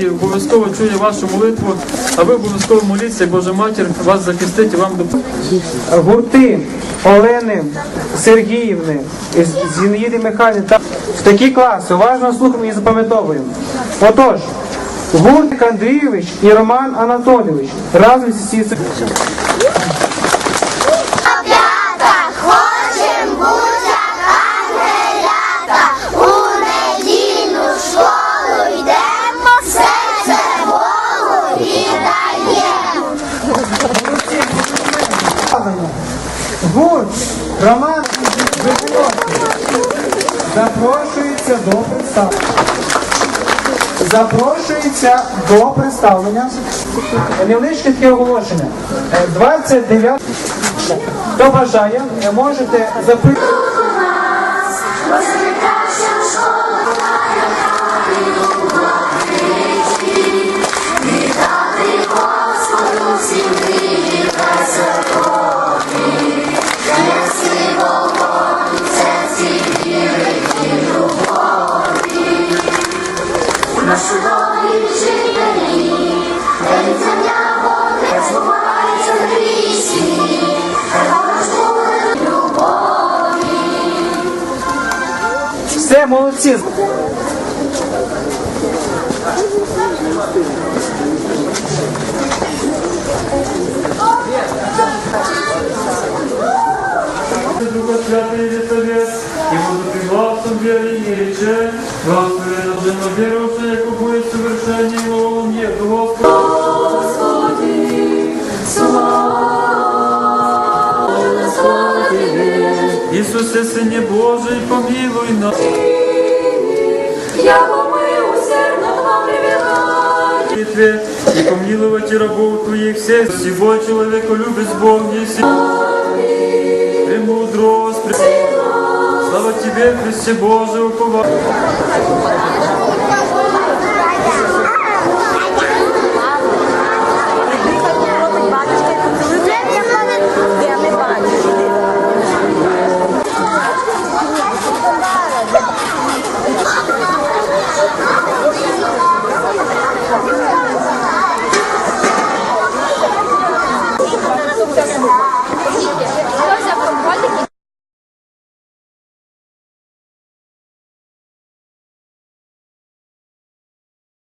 і обов'язково чує вашу молитву, а ви обов'язково моліться, Божа Матір вас захистить і вам допоможе. гурти Олени Сергіївни, Зінаїди Михайлівни в такі класи. Уважно слухаємо і запам'ятовуємо. Отож, Гуртик Андрійович і Роман Анатолійович разом зі всі Гурт Роман запрошується до представлення. Запрошується до представлення. Невеличке таке оголошення. Е, 29. Хто бажає, можете запитати. молодці. Духа Святий Вітовець, і буду ти гласом віри і рече, Господи, нажимо віруша, як обоє совершенні волом є до Господа. Ісусе, Сині Божий, помилуй нас. Яко ми усердно к вам прибігаємо. Битве и помиловать рабов Твоих всех, всего человека любит Бог, если премудрость, пре- Слава Тебе, Христе Божий, упование. 下面怎？